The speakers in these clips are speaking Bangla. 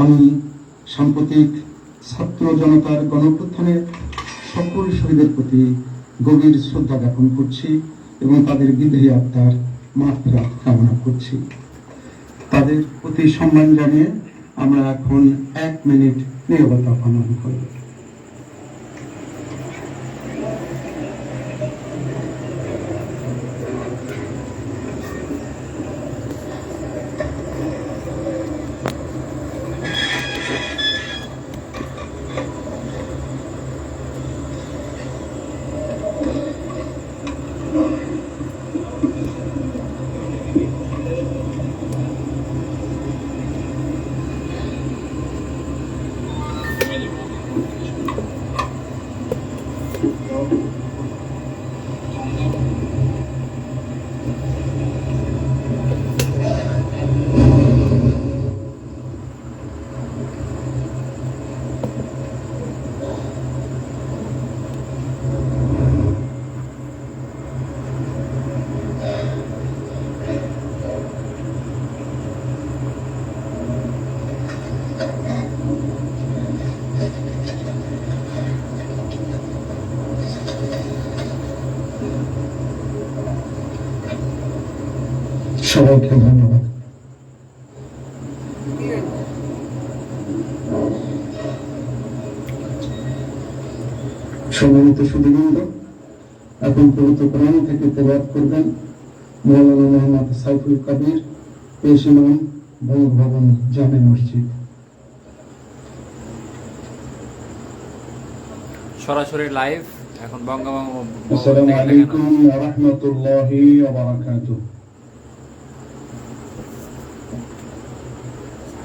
আমি সাম্প্রতিক ছাত্র জনতার গণপ্রথানে সকল শহীদের প্রতি গভীর শ্রদ্ধা জ্ঞাপন করছি এবং তাদের বিদেহী আত্মার মাত্রা কামনা করছি। তাদের প্রতি সম্মান জানিয়ে আমরা এখন এক মিনিট নিরবতা পালন করব। সবাইকে ধন্যবাদ। সম্মানিত সুদীবৃন্দ এখন পবিত্র কোরআন থেকে তেলাওয়াত করবেন মৌলানা মোহাম্মদ সাইফুল কাবির পেশ ইমাম বঙ্গভবন জামে মসজিদ। সরাসরি লাইভ এখন বঙ্গবঙ্গ আসসালামু আলাইকুম ওয়া রাহমাতুল্লাহি ওয়া বারাকাতুহু।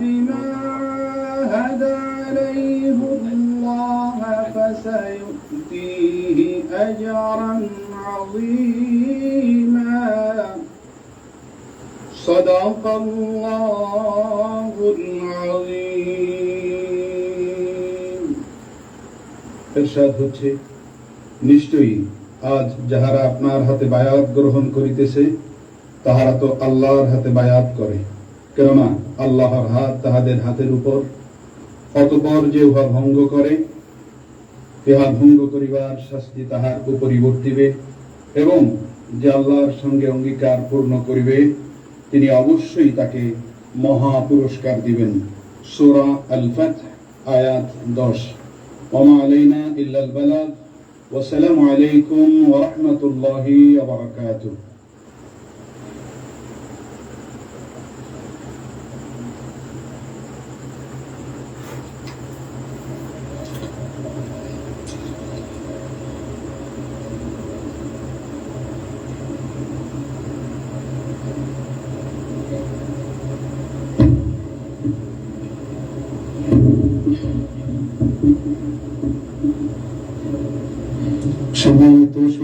بما عاهد عليه الله فسيؤتيه أجرا عظيما صدق الله العظيم এরশাদ হচ্ছে নিশ্চয়ই আজ যাহারা আপনার হাতে বায়াত গ্রহণ করিতেছে তাহারা তো আল্লাহর হাতে বায়াত করে কেননা আল্লাহর হাত তাহাদের হাতের উপর। অতপর যে উহা ভঙ্গ করে, ইহা ভঙ্গ করিবার শাস্তি তাহার উপরই বর্তিবে এবং যে আল্লাহর সঙ্গে অঙ্গীকার পূর্ণ করিবে, তিনি অবশ্যই তাকে মহা পুরস্কার দিবেন। সোরা আল ফাতহ আয়াত 10 ওমা আলাইনা ইল্লাল বালাগ। ওয়াসসালামু আলাইকুম ওয়া রাহমাতুল্লাহি ওয়া বারাকাতুহু।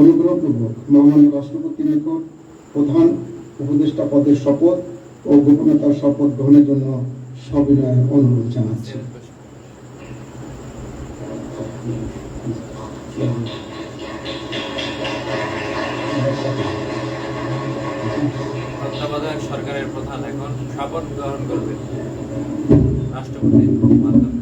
অনুগ্রহপূর্বক মহামান্য রাষ্ট্রপতির নিকট প্রধান উপদেষ্টা পদের শপথ ও গোপনীয়তার শপথ গ্রহণের জন্য সবিনয় অনুরোধ জানাচ্ছি। সরকারের প্রধান এখন শপথ গ্রহণ করবে রাষ্ট্রপতির মাধ্যমে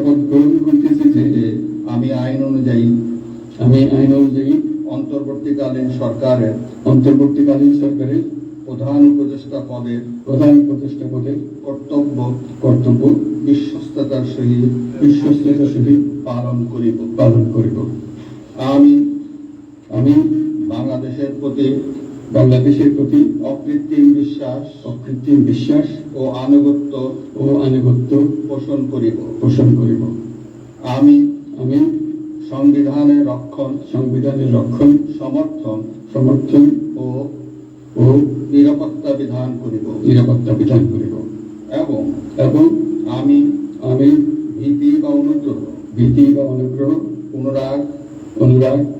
শপথ গ্রহণ করতেছি যে আমি আইন অনুযায়ী, আমি আইন অনুযায়ী অন্তর্বর্তীকালীন সরকারের অন্তর্বর্তীকালীন সরকারের প্রধান উপদেষ্টা পদের প্রধান উপদেষ্টা পদের কর্তব্য কর্তব্য বিশ্বস্ততার সহিত বিশ্বস্ততার সহিত পালন করিব পালন করিব। আমি আমি বাংলাদেশের প্রতি বাংলাদেশের প্রতি অকৃত্রিম বিশ্বাস অকৃত্রিম বিশ্বাস ও আনুগত্য ও আনুগত্য পোষণ করিব। পোষণ করিব। আমি আমি সংবিধানের রক্ষণ সংবিধানের রক্ষণ সমর্থন সমর্থন ও ও নিরাপত্তা বিধান করিব। নিরাপত্তা বিধান করিব। এবং এবং আমি আমি ভীতি বা অনুগ্রহ ভীতি বা অনুগ্রহ অনুরাগ অনুরাগ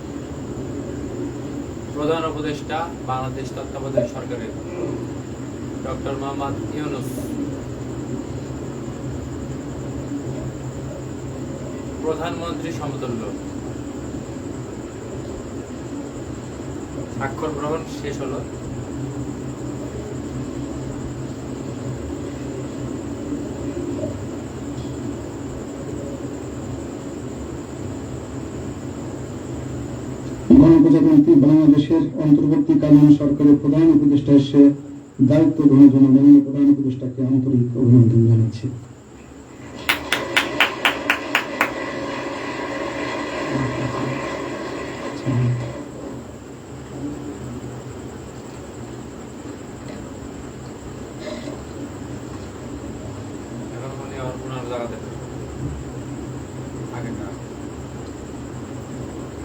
প্রধান উপদেষ্টা বাংলাদেশ তত্ত্বাবধায়ক সরকারের ডক্টর মোহাম্মদ ইউনুস। প্রধানমন্ত্রী সমতুল্য। স্বাক্ষর গ্রহণ শেষ হলো গণপ্রজাতন্ত্রী বাংলাদেশের অন্তর্বর্তীকালীন সরকারের প্রধান উপদেষ্টা এসে দায়িত্ব গ্রহণের জন্য মাননীয় প্রধান উপদেষ্টাকে আন্তরিক অভিনন্দন জানাচ্ছি। এখন উনি আবার পুনর জায়গাতে আগে না।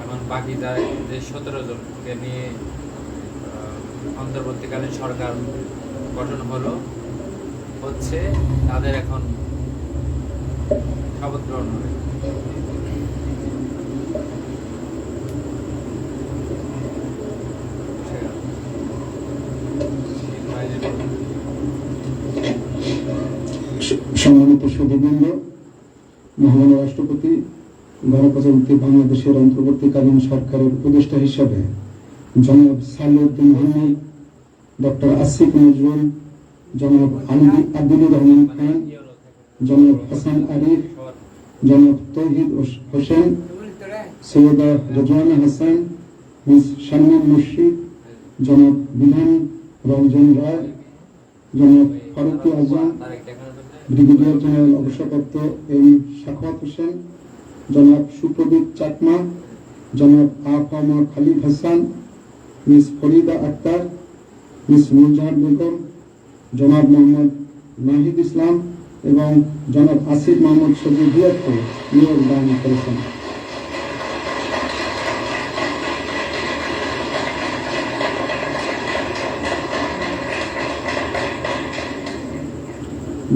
এখন বাকি যায় যে সতেরো জনকে নিয়ে অন্তর্বর্তীকালীন সরকার গঠন হলো, হচ্ছে তাদের এখন শপথ গ্রহণ হবে। সম্মানিত সুধীবৃন্দ, মহামান্য রাষ্ট্রপতি, গণপ্রজাতন্ত্রী বাংলাদেশের অন্তর্বর্তীকালীন সরকারের উপদেষ্টা হিসেবে জনাব সালিউদ্দিন আহমেদ ডক্টর আসিফ নজরুল, জনাব আব্দুলুর রহমান খান, জনাব হাসান আরিফ, জনাব তৌহিদ হোসেন, সৈয়দা রেজওয়ানা হাসান, মিস শারমিন মুর্শিদ, জনাব বিধান রঞ্জন রায়, জনাব ফারুকি আজম, ব্রিগেডিয়ার জেনারেল অবসরপ্রাপ্ত এম শাখাওয়াত হোসেন, জনাব সুপ্রদীপ চাকমা, জনাব আফামা খালিদ হাসান মিস ফরিদা আক্তার, মিস নুরজাহান বেগম, জনাব মোহাম্মদ নাহিদ ইসলাম এবং জনাব আসিফ মোহাম্মদ সজিব ভিয়াকে নিয়োগ দান করেছেন।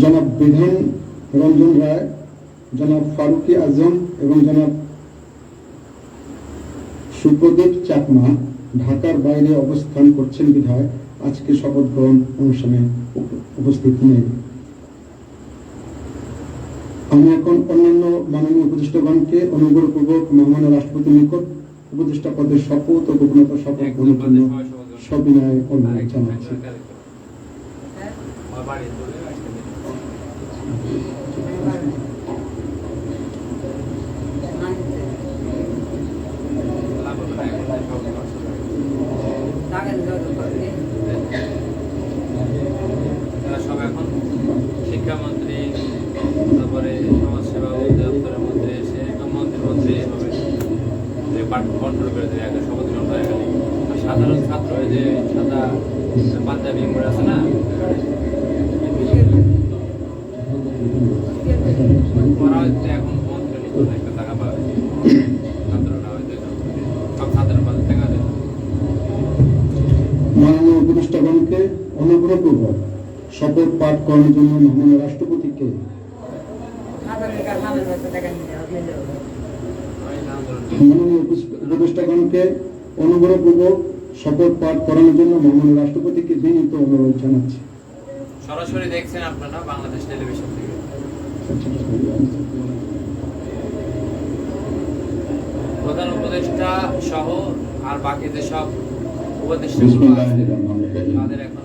জনাব বিধান রঞ্জন রায়, জনাব ফারুকি আজম এবং জনাব সুপ্রদীপ চাকমা ঢাকার বাইরে অবস্থান করছেন বিধায় আজকে শপথ গ্রহণ অনুষ্ঠানে উপস্থিত নেই। আমি এখন অন্যান্য মাননীয় উপদেষ্টাগণকে অনুগ্রহপূর্বক মহামান্য রাষ্ট্রপতির নিকট উপদেষ্টা পদের শপথ ও গোপনতার শপথ গ্রহণের জন্য সবিনয় অনুরোধ জানাচ্ছি। অনুগ্রহপূর্বক শপথ পাঠ করার জন্য মহামান্য রাষ্ট্রপতিকে উপদেষ্টাগণকে অনুগ্রহপূর্বক শপথ পাঠ করানোর জন্য মহামান্য রাষ্ট্রপতিকে বিনীত অনুরোধ জানাচ্ছি। সরাসরি দেখছেন আপনারা বাংলাদেশ টেলিভিশন থেকে। প্রধান উপদেষ্টা সহ আর বাকি যে সব উপদেষ্টা তাদের এখন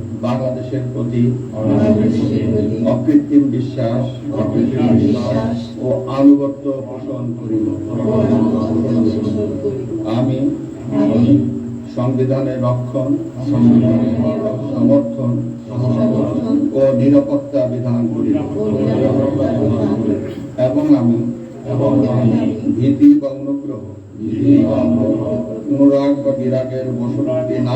বাংলাদেশের প্রতি অকৃত্রিম বিশ্বাস ও আনুগত্য পোষণ করিব। আমি সংবিধানের রক্ষণ, সমর্থন ও নিরাপত্তা বিধান করিব। এবং আমি ভীতি বা অনুগ্রহ, অনুরাগ বা বিরাগের বসতি না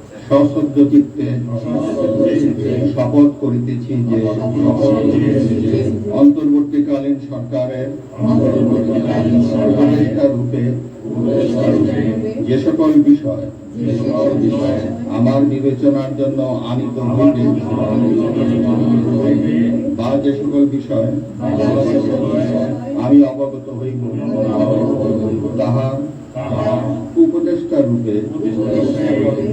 সশ্রদ্ধ শপথ করিতেছি যে অন্তর্বর্তীকালীন সরকারের রূপে যে সকল বিষয় আমার বিবেচনার জন্য আনিত হইবে বা যে সকল বিষয় আমি অবগত হইব, তাহা উপদেষ্টা রূপে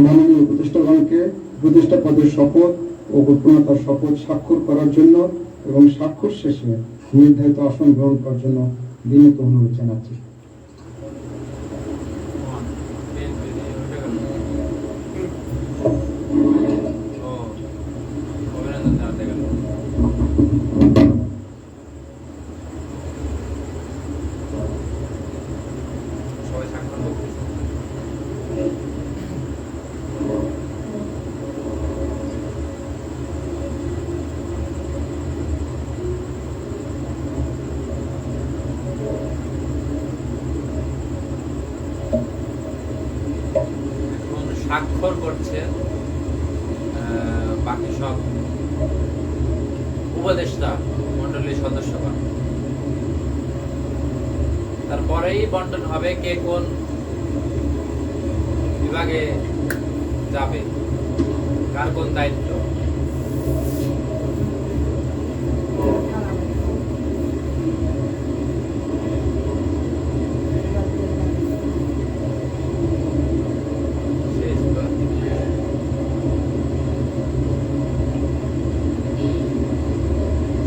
মাননীয় উপদেষ্টাগণকে উপদেষ্টা পদের শপথ ও গোপনীয়তার শপথ স্বাক্ষর করার জন্য এবং স্বাক্ষর শেষে নির্ধারিত আসন গ্রহণ করার জন্য বিনীত অনুরোধ জানাচ্ছি ও অভিনন্দন জানাতে গেল সবাই স্বাক্ষর করতেছে এখন স্বাক্ষর করছে আহ, বাকি সব উপদেষ্টা মন্ডলীর সদস্যগণ তারপরেই বন্টন হবে কে কোন বিভাগে যাবে কার কোন দায়িত্ব শেষ তো।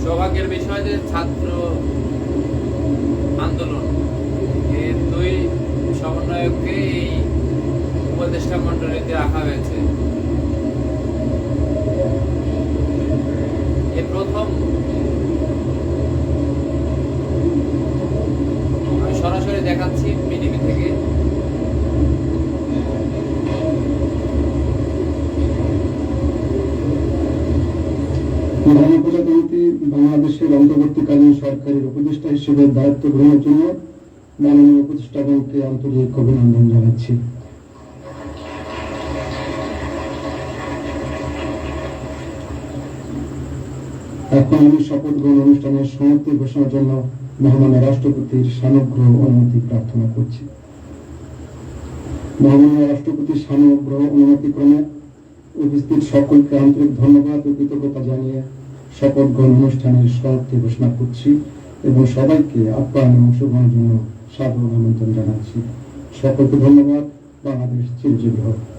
সৌভাগ্যের বিষয় যে ছাত্র আন্দোলন এর দুই সমন্বয়ককে এই উপদেষ্টা মন্ডলীতে রাখা হয়েছে এ প্রথম আমি সরাসরি দেখাচ্ছি পিডিবি থেকে। গণপ্রজাতন্ত্রী বাংলাদেশের অন্তর্বর্তীকালীন সরকারের উপদেষ্টা হিসেবে দায়িত্ব গ্রহণের জন্য মাননীয় উপদেষ্টাগণকে আন্তরিক অভিনন্দন জানাচ্ছি। এখন আমি শপথ গ্রহণ অনুষ্ঠানের সমাপ্তি ঘোষণার জন্য মহামান্য রাষ্ট্রপতির সানুগ্রহ অনুমতি প্রার্থনা করছি। মহামান্য রাষ্ট্রপতির সানুগ্রহ অনুমতিক্রমে উপস্থিত সকলকে আন্তরিক ধন্যবাদ ও কৃতজ্ঞতা জানিয়ে শপথ গ্রহণ অনুষ্ঠানের সমাপ্তি ঘোষণা করছি এবং সবাইকে আপ্যায়ন অংশগ্রহণের জন্য সাদর আমন্ত্রণ জানাচ্ছি। সকলকে ধন্যবাদ। বাংলাদেশ চিরজীবী হোক।